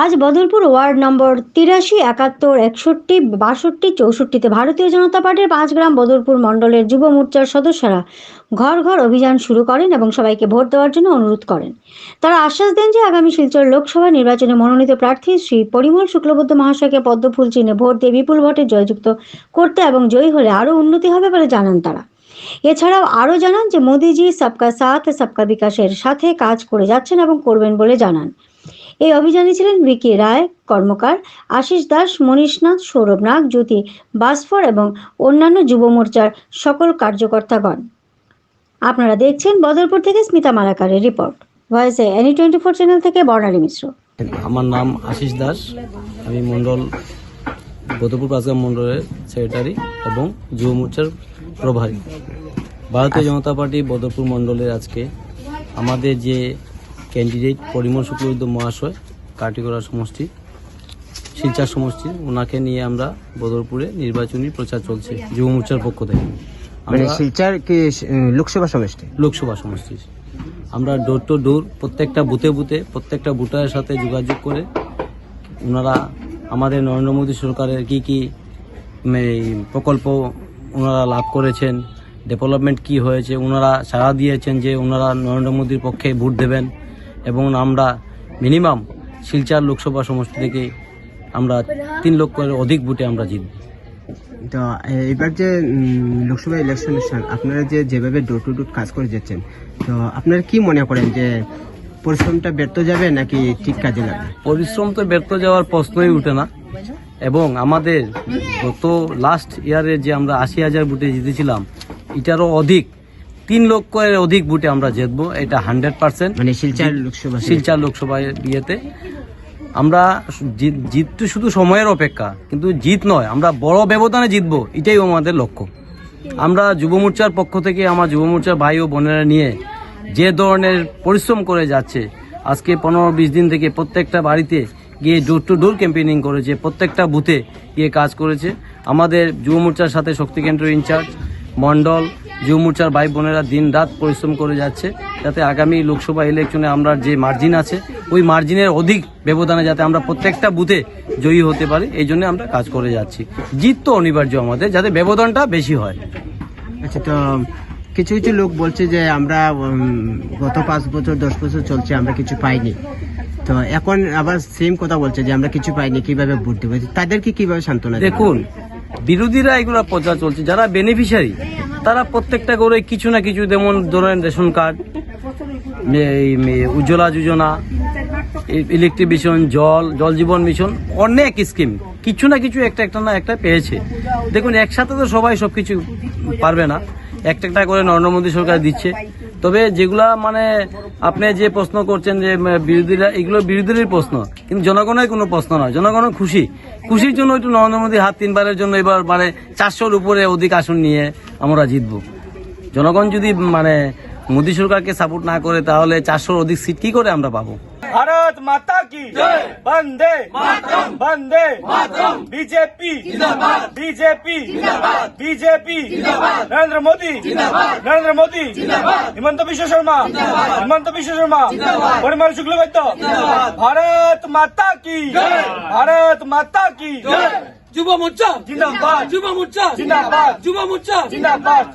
আজ Badalpur ward number তিরাশি, একাত্তর, একষট্টি, বাষট্টি, চৌষট্টিতে ভারতীয় জনতা পার্টির পাঁচ গ্রাম বদলপুর মণ্ডলের যুব মোর্চার সদস্যরা ঘর ঘর অভিযান শুরু করেন এবং সবাইকে ভোট দেওয়ার জন্য অনুরোধ করেন। তারা আশ্বাস দেন যে আগামী শিলচর লোকসভা নির্বাচনে মনোনীত প্রার্থী শ্রী পরিমল শুক্লবুদ্ধ মহাশয়কে পদ্মফুল চিহ্নে ভোট দিয়ে বিপুল ভোটে জয়যুক্ত করতে এবং জয়ী হলে আরও উন্নতি হবে বলে জানান তারা। এছাড়াও আরও জানান যে মোদিজি সবকা সাথ, সবকা বিকাশের সাথে কাজ করে যাচ্ছেন এবং করবেন বলে জানান। এই অভিযানে ছিলেন ভিকি রায়, কর্মকার, আশিস দাস, মনীষ নাথ, সৌরভ নাগ, জ্যোতি বাসফর এবং অন্যান্য যুব মোর্চার সকল কার্যকর্তাগণ। আপনারা দেখছেন বদরপুর থেকে স্মিতা মালাকারের রিপোর্ট। ভয়েসে এনি টোয়েন্টি ফোর চ্যানেল থেকে বর্ণালী মিশ্র। আমার নাম আশিস দাস। আমি মণ্ডল গতপুর পাঁচগ্রাম মণ্ডলের সেক্রেটারি এবং যুব মোর্চার প্রভারী। ভারতীয় জনতা পার্টি বদরপুর মণ্ডলের আজকে আমাদের যে ক্যান্ডিডেট পরিমল শুক্লবৈদ্য মহাশয় কাটিগড়া সমষ্টি শিলচার সমষ্টি ওনাকে নিয়ে আমরা বদরপুরে নির্বাচনী প্রচার চলছে যুব মোর্চার পক্ষ থেকে। মানে আমরা শিলচর কি লোকসভা সমষ্টি? লোকসভা সমষ্টি। আমরা ডোর টু ডোর প্রত্যেকটা বুথে বুথে প্রত্যেকটা ভোটারের সাথে যোগাযোগ করে ওনারা আমাদের নরেন্দ্র মোদী সরকারের কি কি প্রকল্প ওনারা লাভ করেছেন ডেভেলপমেন্ট কি হয়েছে ওনারা সাড়া দিয়েছেন যে ওনারা নরেন্দ্র মোদীর পক্ষে ভোট দেবেন। এবং আমরা মিনিমাম শিলচার লোকসভা সমষ্টি থেকে আমরা তিন লক্ষের অধিক ভোটে আমরা জিতব। তো এবার যে লোকসভা ইলেকশন আপনারা যে যেভাবে ডোর টু ডোর কাজ করে যাচ্ছেন তো আপনারা কি মনে করেন যে পরিশ্রমটা ব্যর্থ যাবে নাকি ঠিক কাজে লাগবে? পরিশ্রম তো ব্যর্থ যাওয়ার প্রশ্নই উঠে না। এবং আমাদের গত লাস্ট ইয়ারে যে আমরা আশি হাজার বুটে জিতেছিলাম এটারও অধিক তিন লক্ষের অধিক বুটে আমরা জিতবো এটা হান্ড্রেড পার্সেন্ট। মানে শিলচর লোকসভা শিলচার লোকসভায় বিয়েতে আমরা জিত- জিত তো শুধু সময়ের অপেক্ষা কিন্তু জিত নয় আমরা বড় ব্যবধানে জিতবো এটাই আমাদের লক্ষ্য। আমরা যুব মোর্চার পক্ষ থেকে আমার যুব মোর্চার ভাই ও বোনেরা নিয়ে যে ধরনের পরিশ্রম করে যাচ্ছে আজকে পনেরো বিশ দিন থেকে প্রত্যেকটা বাড়িতে গিয়ে ডোর টু ডোর ক্যাম্পেনিং করেছে প্রত্যেকটা বুথে গিয়ে কাজ করেছে। আমাদের যুব মোর্চার সাথে শক্তি কেন্দ্র ইনচার্জ মন্ডল যুব মোর্চার ভাই বোনেরা দিন রাত পরিশ্রম করে যাচ্ছে যাতে আগামী লোকসভা ইলেকশনে আমরা যে মার্জিন আছে ওই মার্জিনের অধিক ব্যবধানে যাতে আমরা প্রত্যেকটা বুথে জয়ী হতে পারি এই জন্য আমরা কাজ করে যাচ্ছি। জিত তো অনিবার্য আমাদের যাতে ব্যবধানটা বেশি হয়। আচ্ছা তো কিছু কিছু লোক বলছে যে আমরা গত পাঁচ বছর দশ বছর চলছে আমরা কিছু পাইনি। তো এখন আবার সেম কথা বলছে যে আমরা কিছু পাইনি কীভাবে ভোট দেবো? তাদেরকে কীভাবে সান্ত্বনা দেখুন বিরোধীরা এগুলো প্রচার চলছে যারা বেনিফিশিয়ারি তারা প্রত্যেকটা করে কিছু না কিছু যেমন ধরেন ration card Ujjwala Yojana electric mission Jal Jal Jeevan mission অনেক স্কিম কিছু না কিছু একটা একটা না একটা পেয়েছে। দেখুন, একসাথে তো সবাই সব কিছু পারবে না। একটা একটা করে নরেন্দ্র মোদী সরকার দিচ্ছে। তবে যেগুলা মানে আপনি যে প্রশ্ন করছেন যে বিরোধীরা, এগুলো বিরোধীদের প্রশ্ন। কিন্তু জনগণের কোনো প্রশ্ন নয়। জনগণ খুশি। খুশির জন্য একটু নরেন্দ্র মোদী হাত তিনবারের জন্য এবার মানে চারশোর উপরে অধিক আসন নিয়ে আমরা জিতবো। জনগণ যদি মানে মোদী সরকারকে সাপোর্ট না করে, তাহলে চারশোর অধিক সিট কি করে আমরা পাবো? भारत माता की वंदे वंदे BJP BJP BJP Narendra Modi Narendra Modi Himanta Biswa Sarma Himanta विश्व शर्मा परिमल शुक्ल वैद्य भारत माता की भारत माता की যুব মোর্চা जिंदाबाद যুব মোর্চা जिंदाबाद যুব মোর্চা जिंदाबाद